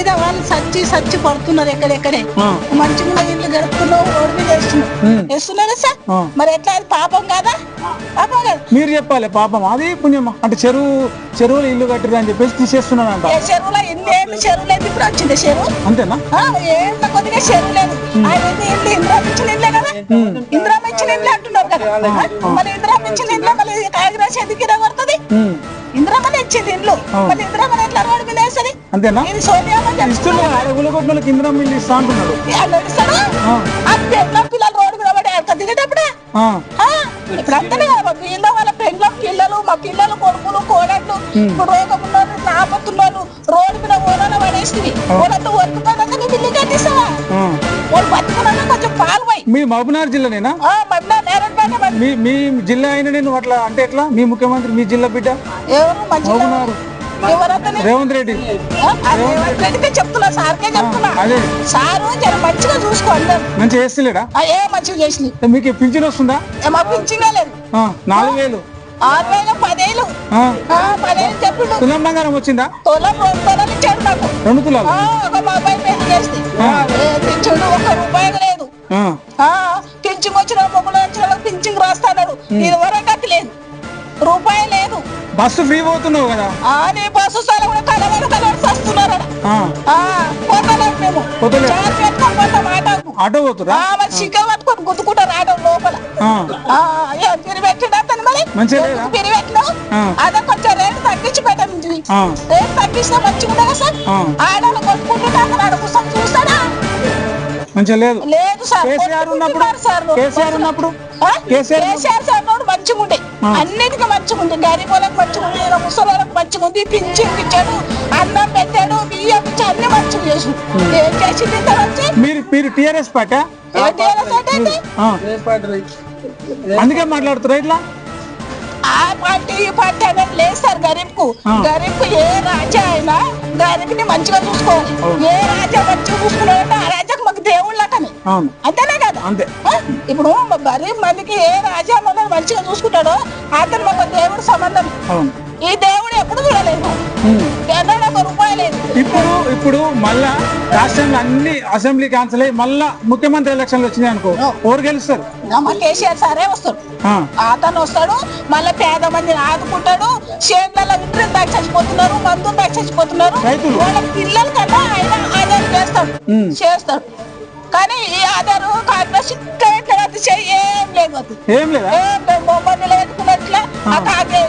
బీద వాళ్ళు సచ్చి సచ్చి పడుతున్నారు ఎక్కడెక్కడే. మంచిగా ఇల్లు గడుపుతున్నావు రోడ్డు మీద వేస్తున్నావు ఉమ్. వేస్తున్నారా సార్. మరి ఎట్లా అది పాపం కాదా? పాపం కదా. మీరు చెప్పాలి పాపం. అది పుణ్యమా అంటే చెరువు చెరువులు ఇల్లు కట్టిరు అని చెప్పేసి తీసేస్తున్నానంట ఏ చెరువులో ఎన్ని ఏళ్ళు చెరువు లేదు ఇప్పుడు వచ్చింది చెరువు? అంతేనా? ఆ, ఏళ్ళ కొద్దిగా చెరువు లేదు. ఆయన ఇల్లు ఇంద్రామ ఇచ్చిన ఇల్లే కదా? ఇంద్రామ ఇచ్చిన ఇల్లు అంటున్నారు కదా? మరి ఇంద్రామ ఇచ్చిన ఇల్లు మళ్ళీ కాంగ్రెస్ ఎందుకు పడుతుంది? ఉమ్. ఇంద్రామని ఇచ్చింది ఇల్లు. మళ్ళీ ఇంద్రామని ఎట్లా రోడ్డు మీద అంతేనా? ఇస్తున్నా గులగొట్టలకు కింద మిల్లు ఇస్తా అంటున్నాడు. పిల్లలు రోడ్డు మీద పడి అక్కడ దిగేటప్పుడే ఆ, ఆ, ఇప్పుడు అంతనే కదా మా వాళ్ళ పిల్లలు మా పిల్లలు కొడుకులు కోడట్లు ఇప్పుడు రోడ్డు మీద ఓనాల పడేస్తుంది ఓనంతా వర్కుతానంటే నువ్వు ఇల్లు కట్టిస్తావా? ఆ. వాళ్ళు బతుకున్నాక కొంచెం మీ మహబూబ్నగర్ జిల్లానేనా? మరి మీ మీ జిల్లా అయిన నేను అట్లా అంటే ఎట్లా? మీ ముఖ్యమంత్రి మీ జిల్లా బిడ్డ? ఎవరు? మహబూబ్నగర్. రేవంత్ రెడ్డి. అదే చెప్తున్నా సార్కే చెప్తున్నా. సారు జర మంచిగా చూసుకో అందరు. మంచిగా చేస్తలేడా? ఏ మంచిగా చేసింది? మీకు పింఛన్ వస్తుందా? మాకు పింఛనే లేదు. నాలుగు వేలు. ఆరు వేల పదేళ్ళు పదేళ్ళు చెప్పిండు. తులం బంగారం వచ్చిందా? తొలం రెండు తొలలు ఇచ్చాడు నాకు. రెండు తులాలు? ఆ, ఒక మా అబ్బాయి పెళ్ళి చేస్తే. పింఛను ఒక రూపాయి లేదు. పింఛన్ వచ్చిన మొగ్గులు వచ్చిన పింఛన్ రాస్తాడు ఇది వరకు లేదు. రూపాయి లేదు. బస్సు ఫ్రీ పోతున్నావు కదా? నీ బస్సు సార్ కూడా కలవరు కలవరు వస్తున్నారు మేము. పెట్టుకొని పోతాం ఆటోకు ఆటో పోతురా? ఆ మరి చిక్క పట్టుకొని గుద్దుకుంటారు ఆటో లోపల. పెట్టిండు మరి? పిరి పెట్టినావు ఆ. అదే కొంచెం రేటు తగ్గించి పెట్టండి. ఆ. రేటు తగ్గిస్తే మంచిగా సార్. ఆడవాళ్ళు మంచిగా లేదు. లేదు సార్. కేసీఆర్ ఉన్నప్పుడు. కేసీఆర్ ఉన్నప్పుడు? కేసీఆర్ సార్ నోడు మంచిగా ఉండే అన్నిటికీ మంచిగా ఉంది గరీబ్ వాళ్ళకి మంచిగా ఉంది ముసలి వాళ్ళకి మంచిగా ఉంది పింఛన్ ఇచ్చాడు అన్నం పెట్టాడు బియ్యం ఇచ్చి అన్ని మంచిగా చేసి ఏం చేసింది మంచి? మీరు మీరు టిఆర్ఎస్ పార్టీ? అందుకే మాట్లాడుతురా ఇట్లా? ఆ పార్టీ ఈ పార్టీ అనేది లేదు సార్ గరీబ్కు. గరీబ్కు ఏ రాజా అయినా గరీబ్ని మంచిగా చూసుకోవాలి. ఏ రాజా మంచిగా చూసుకున్నాడంటే ఆ అతని అవును. అంతేనే కదా? అంతే? ఇప్పుడు మా గరీబ్ మందికి ఏ రాజా మనల్ని మంచిగా చూసుకుంటాడో అతను మాకు దేవుడు సంబంధం. అవును. ఈ దేవుడు ఎప్పుడు చూడలేదు. ఇప్పుడు ఇప్పుడు మళ్ళా రాష్ట్రంలో అన్ని అసెంబ్లీ క్యాన్సిల్ అయ్యి మళ్ళా ముఖ్యమంత్రి ఎలక్షన్లు వచ్చినాయి అనుకో ఎవరు గెలుస్తారు? కేసీఆర్ సారే వస్తాడు ఆ, అతను వస్తాడు మళ్ళీ పేద మందిని ఆదుకుంటాడు చేనులలో వింటర్ దాకా చచ్చిపోతున్నారు మందు దాకా చచ్చిపోతున్నారు. వాళ్ళ పిల్లల కన్నా ఆయన ఆధార్ చేస్తాడు. చేస్తాడు కానీ ఈ ఆధార్ చెయ్యి ఏం లేదు ఏం లేదా? బొమ్మని లేకున్నట్లే ఆ. కాకి